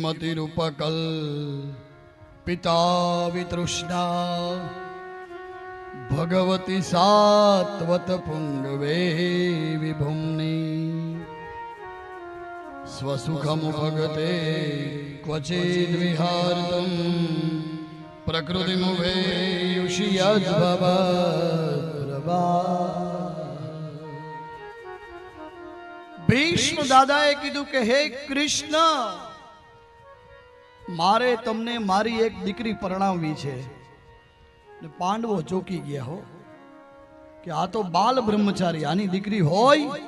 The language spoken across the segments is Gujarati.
ઇતિમતિરૂપકલ પિતા વિતૃષ્ણા ભગવતી સાત્વત પુંગવે વિભુમની સ્વસુખમ ભગતે ક્વચિદ વિહાર્તુમ પ્રકૃતિમુભે ભીષ્મ દાદાએ કીધું કે હે કૃષ્ણ મારે તમને મારી એક દીકરી પરણાવવી છે. પાંડવો ચોકી ગયા હો કે આ તો બાલ બ્રહ્મચારી, આની દીકરી હોય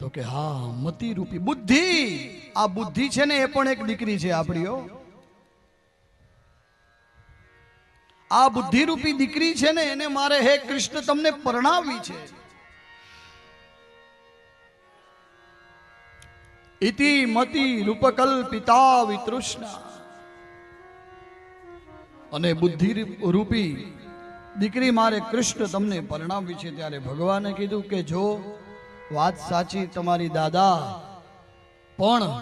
તો કે હા મતી રૂપી બુદ્ધિ, આ બુદ્ધિ છે ને એ પણ એક દીકરી છે આપણીઓ આ બુદ્ધિ રૂપી દીકરી છે ને એને મારે હે કૃષ્ણ તમને પરણાવવી છે. ઇતિ મતિ રૂપકલ્પિતા વિતૃષ્ણા અને બુદ્ધિ રૂપી દીકરી મારે કૃષ્ણ તમને પરણાવી છે ત્યારે ભગવાને કીધું કે જો વાત સાચી તમારી દાદા, પણ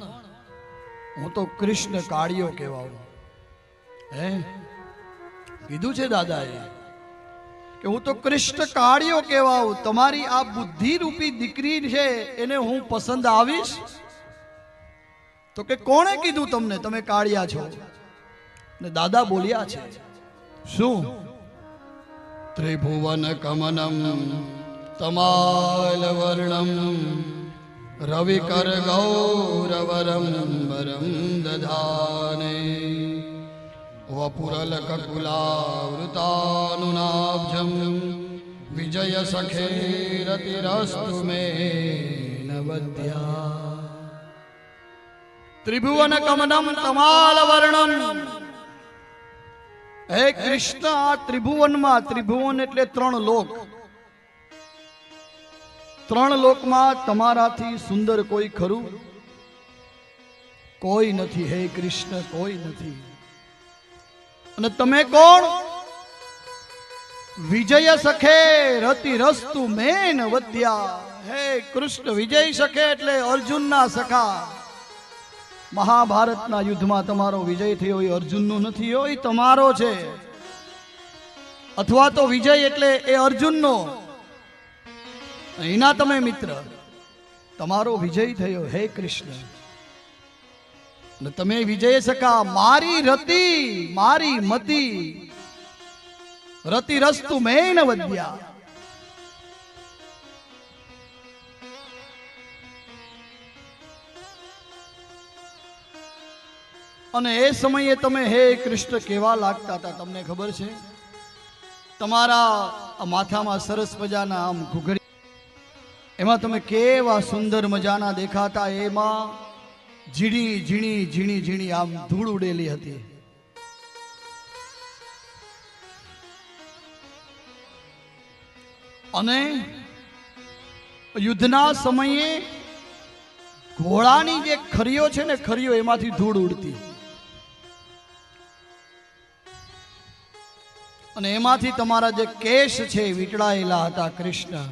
હું તો કૃષ્ણ કાળિયો કહેવાઉં હે? કીધું છે દાદાએ કે હું તો કૃષ્ણ કાળિયો કહેવાઉં તમારી આ બુદ્ધિ રૂપી દીકરી છે, એને હું પસંદ આવીશ? તો કે કોણે કીધું તમને? તમે કાળિયા છો. ને દાદા બોલ્યા છે, શું? ત્રિભુવન કમનમ, તમાલ વર્ણમ, રવિકર ગૌરવરમ, વરમ દધાને, વપુરલ કકુલાવૃતાનુનાબ્જમ વિજય સખેરતિરસ્તુ મે નવદ્યા ત્રિભુવન કમનમ તમાલ વર્ણન હે કૃષ્ણ આ ત્રિભુવનમાં ત્રિભુવન એટલે ત્રણ લોક. ત્રણ લોકમાં તમારાથી સુંદર કોઈ ખરું? કોઈ નથી, હે કૃષ્ણ, કોઈ નથી. અને તમે કોણ? વિજય સખે રતિ રસ્તુ મેન વધ્યા. હે કૃષ્ણ, વિજય સખે એટલે અર્જુનના સખા. મહાભારતના યુદ્ધમાં તમારો વિજય થયો એ અર્જુનનો નથી, એ તમારો છે. અથવા તો વિજય એટલે એ અર્જુનનો. એના તમે મિત્ર, તમારો વિજય થયો, હે કૃષ્ણ. ને તમે વિજય સકા, મારી રતિ, મારી મતિ. રતિ રસ્તુ મેન વદ્યા. અને એ સમયે તમે હે કૃષ્ણ કેવા લાગતા હતા? તમને ખબર છે? તમારા માથામાં સરસ મજાના આમ ઘૂઘડી એમાં તમે કેવા સુંદર મજાના દેખાતા? એમાં ઝીણી ઝીણી ઝીણી ઝીણી આમ ધૂળ ઉડેલી હતી. અને યુદ્ધના સમયે ઘોડાની જે ખરીઓ છે ને, ખરીઓ એમાંથી ધૂળ ઉડતી. અને એમાંથી તમારા જે કેશ છે વીંટળાયેલા હતા કૃષ્ણ.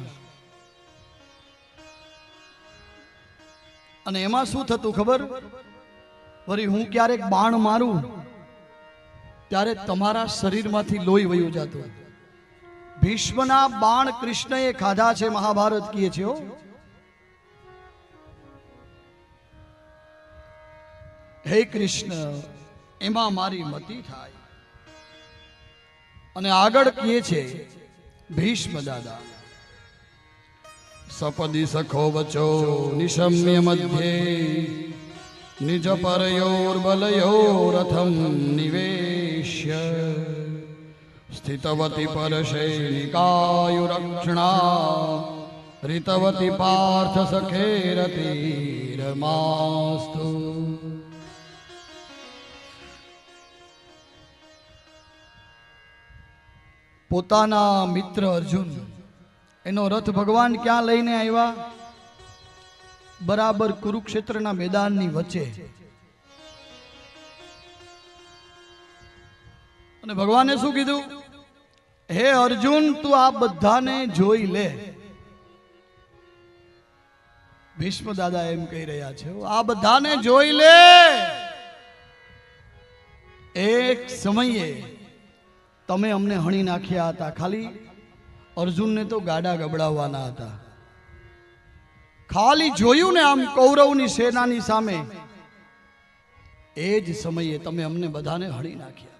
અને એમાં શું થતું ખબર? વળી હું ક્યારેક બાણ મારું, ત્યારે તમારા શરીરમાંથી લોહી વયું જતું ભીષ્મના બાણ કૃષ્ણએ ખાધા છે, મહાભારત કીએ છે હે કૃષ્ણ, એમાં મારી મતિ થાય. અને આગળ કહે છે, ભીષ્મ દાદા, સપદી સખો વચો નિશમ્ય મધ્યે, નિજ પરયોર બલયો રથમ નિવેશ્ય. સ્થિતવતી પરશૈનિકાયુરક્ષણા રિતવતી પાર્થ સખેરતીરમાસ્તુ પોતાના મિત્ર અર્જુન. એનો રથ ભગવાન ક્યાં લઈને આવ્યા? બરાબર કુરુક્ષેત્રના મેદાનની વચ્ચે. અને ભગવાને શું કીધું? હે અર્જુન, તું આ બધાને જોઈ લે. ભીષ્મ દાદા એમ કહી રહ્યા છે આ બધાને જોઈ લે. એક સમયે તમે અમને હણી નાખ્યા હતા. ખાલી અર્જુનને તો ગાડા ગબડાવવાના હતા. ખાલી જોયું ને આમ કૌરવની સેનાની સામે. એ જ સમયે તમે અમને બધાને હણી નાખ્યા.